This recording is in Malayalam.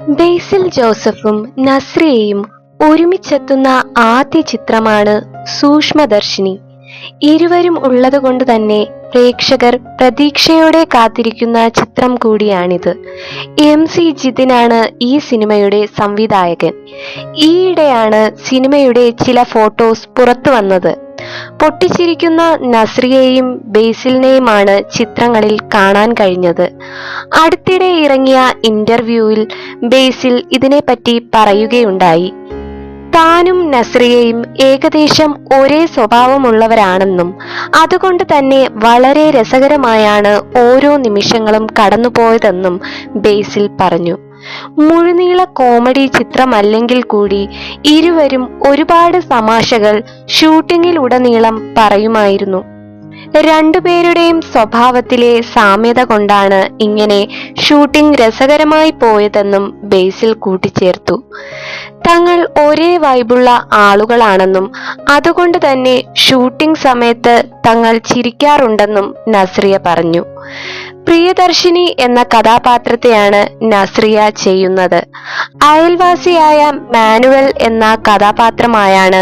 ബേസിൽ ജോസഫും നസ്രിയയും ഒരുമിച്ചെത്തുന്ന ആദ്യ ചിത്രമാണ് സൂക്ഷ്മദർശിനി. ഇരുവരും ഉള്ളതുകൊണ്ട് തന്നെ പ്രേക്ഷകർ പ്രതീക്ഷയോടെ കാത്തിരിക്കുന്ന ചിത്രം കൂടിയാണിത്. എം സി ജിതിനാണ് ഈ സിനിമയുടെ സംവിധായകൻ. ഈയിടെയാണ് സിനിമയുടെ ചില ഫോട്ടോസ് പുറത്തു വന്നത്. പൊട്ടിച്ചിരിക്കുന്ന നസ്രിയെയും ബേസിലിനെയുമാണ് ചിത്രങ്ങളിൽ കാണാൻ കഴിഞ്ഞത്. അടുത്തിടെ ഇറങ്ങിയ ഇന്റർവ്യൂവിൽ ബേസിൽ ഇതിനെപ്പറ്റി പറയുകയുണ്ടായി. താനും നസ്രിയയും ഏകദേശം ഒരേ സ്വഭാവമുള്ളവരാണെന്നും അതുകൊണ്ട് തന്നെ വളരെ രസകരമായാണ് ഓരോ നിമിഷങ്ങളും കടന്നുപോയതെന്നും ബേസിൽ പറഞ്ഞു. മുഴുനീള കോമഡി ചിത്രമല്ലെങ്കിൽ കൂടി ഇരുവരും ഒരുപാട് തമാശകൾ ഷൂട്ടിങ്ങിലുടനീളം പറയുമായിരുന്നു. രണ്ടുപേരുടെയും സ്വഭാവത്തിലെ സാമ്യത കൊണ്ടാണ് ഇങ്ങനെ ഷൂട്ടിംഗ് രസകരമായി പോയതെന്നും ബേസിൽ കൂട്ടിച്ചേർത്തു. തങ്ങൾ ഒരേ വൈബുള്ള ആളുകളാണെന്നും അതുകൊണ്ട് തന്നെ ഷൂട്ടിംഗ് സമയത്ത് തങ്ങൾ ചിരിക്കാറുണ്ടെന്നും നസ്രിയ പറഞ്ഞു. പ്രിയദർശിനി എന്ന കഥാപാത്രത്തെയാണ് നസ്രിയ ചെയ്യുന്നത്. അയൽവാസിയായ മാനുവൽ എന്ന കഥാപാത്രമായാണ്